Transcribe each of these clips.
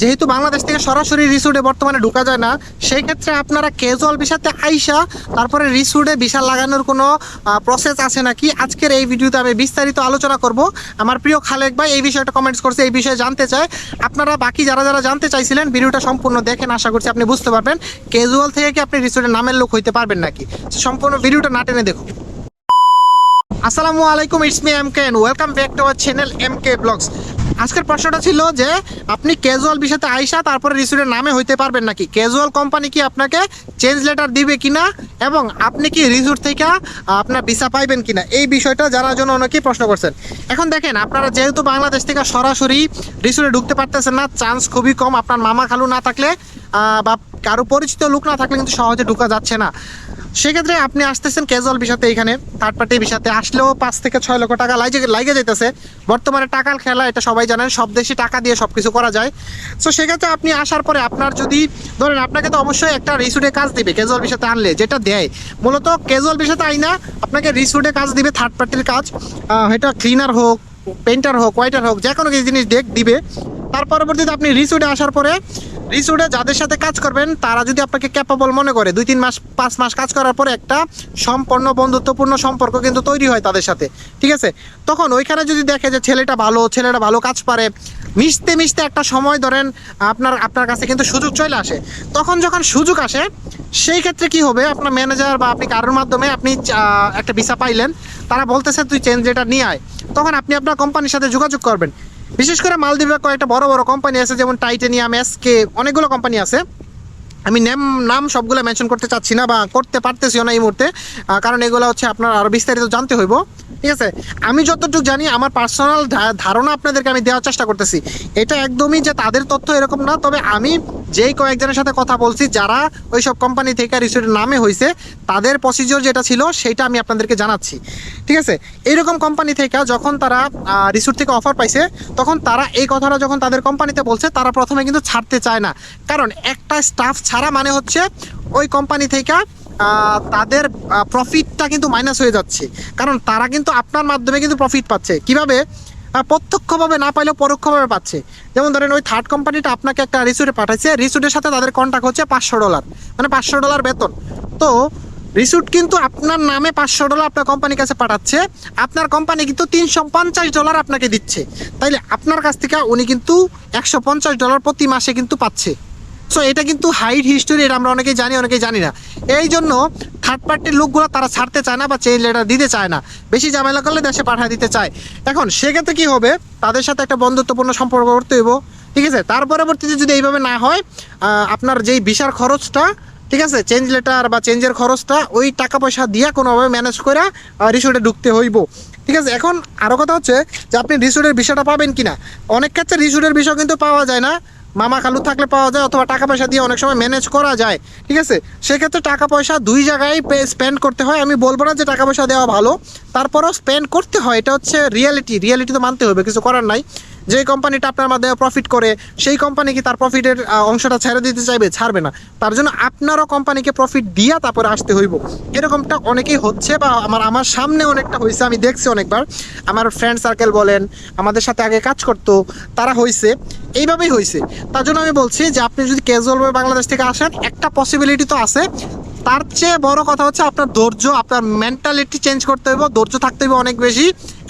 যেহেতু বাংলাদেশ থেকে সরাসরি রিসুডে বর্তমানে ঢোকা যায় না, সেই ক্ষেত্রে আপনারা ক্যাজুয়াল ভিসাতে আইসা তারপরে রিসুডে ভিসা লাগানোর কোনো প্রসেস আছে নাকি? আজকের এই ভিডিওতে আমি বিস্তারিত আলোচনা করব। আমার প্রিয় খালেক ভাই এই বিষয়টা কমেন্টস করছে, এই বিষয়ে জানতে চায়। আপনারা বাকি যারা যারা জানতে চাইছিলেন, ভিডিওটা সম্পূর্ণ দেখেন, আশা করছি আপনি বুঝতে পারবেন। ক্যাজুয়াল থেকে কি আপনি রিসুডে নামের লোক হইতে পারবেন নাকি? সম্পূর্ণ ভিডিওটা না টেনে দেখুন। আসসালামু আলাইকুম it's me M K welcome back to our channel M K blogs আজকের প্রশ্নটা ছিল যে, আপনি ক্যাজুয়াল বিষয়তে আইসা তারপরে রিসুডের নামে হইতে পারবেন নাকি? ক্যাজুয়াল কোম্পানি কি আপনাকে চেঞ্জ লেটার দিবে কিনা? এবং আপনি কি রিসুট থেকে আপনার ভিসা পাইবেন কিনা? এই বিষয়টা জানার জন্য অনেকেই প্রশ্ন করছেন। এখন দেখেন, আপনারা যেহেতু বাংলাদেশ থেকে সরাসরি রিসুটে ঢুকতে পারতেছেন না চান্স খুবই কম। আপনার মামা খালু না থাকলে বা কারও পরিচিত লোক না থাকলে কিন্তু সহজে ঢুকা যাচ্ছে না। সেক্ষেত্রে আপনি আসতেছেন ক্যাজুয়াল বিষাতে এখানে থার্ড পার্টি বিষাতে আসলেও পাঁচ থেকে ছয় লক্ষ টাকা লাগে লাগে যেতেছে বর্তমানে টাকার খেলা, এটা সবাই জানেন, সব দেশে টাকা দিয়ে সব কিছু করা যায়। সো সেক্ষেত্রে আপনি আসার পরে আপনার যদি, ধরেন আপনাকে তো অবশ্যই একটা রিসুডে কাজ দিবে ক্যাজুয়াল বিষাতে আনলে, যেটা দেয়। মূলত ক্যাজুয়াল বিষাতে আইনা, আপনাকে রিসুডে কাজ দিবে থার্ড পার্টির কাজ। এটা ক্লিনার হোক পেন্টার হোক হোয়াইটার হোক যে কোনো কিছু জিনিস দেখ, দিবে। তার পরবর্তীতে আপনি রিসুডে আসার পরে রিসুডে যাদের সাথে কাজ করবেন, তারা যদি আপনাকে ক্যাপাবল মনে করে, দুই, তিন মাস, পাঁচ মাস কাজ করার পরে একটা সম্পন্ন বন্ধুত্বপূর্ণ সম্পর্ক কিন্তু তৈরি হয় তাদের সাথে, ঠিক আছে? তখন ওইখানে যদি দেখে যে ছেলেটা ভালো ছেলেটা ভালো কাজ পারে, মিশতে মিশতে একটা সময় ধরেন আপনার আপনার কাছে কিন্তু সুযোগ চলে আসে। তখন যখন সুযোগ আসে, সেই ক্ষেত্রে কি হবে? আপনার ম্যানেজার বা আপনি কারোর মাধ্যমে আপনি একটা ভিসা পাইলেন, তারা বলতেছে, তুই চেঞ্জ লেটার নিয়ে আয়। তখন আপনি আপনার কোম্পানির সাথে যোগাযোগ করবেন। বিশেষ করে মালদ্বীপে কয়েকটা বড় বড় কোম্পানি আছে, যেমন টাইটেনিয়াম এসকে অনেকগুলো কোম্পানি আছে। আমি নেম নাম সবগুলো মেনশন করতে চাচ্ছি না বা করতে পারতেছিও না এই মুহূর্তে। কারণ এগুলো হচ্ছে আপনার আরও বিস্তারিত জানতে হইব। ঠিক আছে? আমি যতটুকু জানি, আমার পার্সোনাল ধারণা আপনাদেরকে আমি দেওয়ার চেষ্টা করতেছি। এটা একদমই যে তাদের তথ্য এরকম না, তবে আমি যেই কয়েকজনের সাথে কথা বলছি, যারা ওই সব কোম্পানি থেকে রিসোর্টের নামে হয়েছে তাদের প্রসিজিওর যেটা ছিল, সেটা আমি আপনাদেরকে জানাচ্ছি। ঠিক আছে? এইরকম কোম্পানি থেকে যখন তারা রিসোর্ট থেকে অফার পাইছে, তখন তারা এই কথাটা যখন তাদের কোম্পানিতে বলছে, তারা প্রথমে কিন্তু ছাড়তে চায় না। কারণ একটা স্টাফ ছাড়া মানে হচ্ছে, ওই কোম্পানি থেকে তাদের প্রফিটটা কিন্তু মাইনাস হয়ে যাচ্ছে। কারণ তারা কিন্তু আপনার মাধ্যমে কিন্তু প্রফিট পাচ্ছে। কীভাবে? প্রত্যক্ষভাবে না পাইলেও পরোক্ষভাবে পাচ্ছে। যেমন ধরেন ওই থার্ড কোম্পানিটা আপনাকে একটা রিসোর্টে পাঠাইছে। রিসোর্টের সাথে তাদের কন্ট্যাক্ট হচ্ছে পাঁচশো ডলার মানে পাঁচশো ডলার বেতন। তো রিসুট কিন্তু আপনার নামে পাঁচশো ডলার আপনার কোম্পানির কাছে পাঠাচ্ছে। আপনার কোম্পানি কিন্তু তিনশো পঞ্চাশ ডলার আপনাকে দিচ্ছে। তাইলে আপনার কাছ থেকে উনি কিন্তু একশো পঞ্চাশ ডলার প্রতি মাসে কিন্তু পাচ্ছে। সো এটা কিন্তু হাইট হিস্টোরি এটা আমরা অনেকেই জানি অনেকেই জানি না। এই জন্য থার্ড পার্টির লোকগুলো তারা ছাড়তে চায় না বা চেঞ্জ লেটার দিতে চায় না। বেশি ঝামেলা করলে দেশে পাঠিয়ে দিতে চায়। এখন, সেক্ষেত্রে কি হবে? তাদের সাথে একটা বন্ধুত্বপূর্ণ সম্পর্ক করতে হইব। ঠিক আছে? তার পরবর্তীতে যদি এইভাবে না হয় আপনার যেই ভিসার খরচটা, ঠিক আছে? চেঞ্জ লেটার বা চেঞ্জের খরচটা, ওই টাকা পয়সা দিয়া কোনোভাবে ম্যানেজ করে রিসোর্টে ঢুকতে হইব। ঠিক আছে? এখন আরও কথা হচ্ছে যে, আপনি রিসোর্টের বিষয়টা পাবেন কি না অনেক ক্ষেত্রে রিসোর্টের বিষয় কিন্তু পাওয়া যায় না। মামা খালু থাকলে পাওয়া যায় অথবা টাকা পয়সা দিয়ে অনেক সময় ম্যানেজ করা যায়, ঠিক আছে? সেক্ষেত্রে টাকা পয়সা দুই জায়গায় স্পেন্ড করতে হয়। আমি বলব না যে টাকা পয়সা দেওয়া ভালো, তারপরও স্পেন্ড করতে হয়। এটা হচ্ছে রিয়ালিটি রিয়ালিটি তো মানতে হবে, কিছু করার নাই। যে কোম্পানিটা আপনার মাধ্যমে প্রফিট করে, সেই কোম্পানি কি তার প্রফিটের অংশটা ছেড়ে দিতে চাইবে? ছাড়বে না। তার জন্য আপনারও কোম্পানিকে প্রফিট দিয়া তারপরে আসতে হইব। এরকমটা অনেকেই হচ্ছে বা আমার আমার সামনে অনেকটা হয়েছে আমি দেখছি অনেকবার। আমার ফ্রেন্ড সার্কেল বলেন, আমাদের সাথে আগে কাজ করতো, তারা হয়েছে এইভাবেই হয়েছে তার জন্য আমি বলছি যে, আপনি যদি ক্যাজুয়ালভাবে বাংলাদেশ থেকে আসেন, একটা পসিবিলিটি তো আছে। তার চেয়ে বড় কথা হচ্ছে আপনার ধৈর্য, আপনার মেন্টালিটি চেঞ্জ করতে হবে ধৈর্য থাকতে হবে অনেক বেশি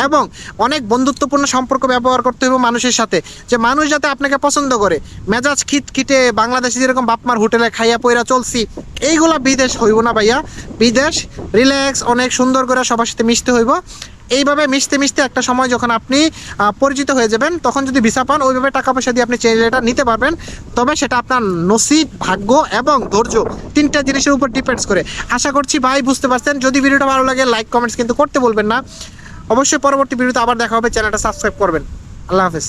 এবং অনেক বন্ধুত্বপূর্ণ সম্পর্ক ব্যবহার করতে হবে মানুষের সাথে। যে মানুষ যাতে আপনাকে পছন্দ করে, মেজাজ খিট খিটে বাংলাদেশে যেরকম বাপমার হোটেলে খাইয়া পইরা চলছি, এইগুলা বিদেশ হইব না ভাইয়া। বিদেশ রিল্যাক্স অনেক সুন্দর করে সবার সাথে মিশতে হইব। এইভাবে মিশতে মিশতে একটা সময় যখন আপনি পরিচিত হয়ে যাবেন, তখন যদি ভিসা পান, ওইভাবে টাকা পয়সা দিয়ে আপনি চেঞ্জ নিতে পারবেন। তবে সেটা আপনার নসিব, ভাগ্য এবং ধৈর্য তিনটা জিনিসের উপর ডিপেন্ডস করে। আশা করছি ভাই বুঝতে পারছেন। যদি ভিডিওটা ভালো লাগে লাইক কমেন্টস কিন্তু করতে বলবেন না। অবশ্যই পরবর্তী ভিডিওতে আবার দেখা হবে। চ্যানেলটা সাবস্ক্রাইব করবেন। আল্লাহ হাফেজ।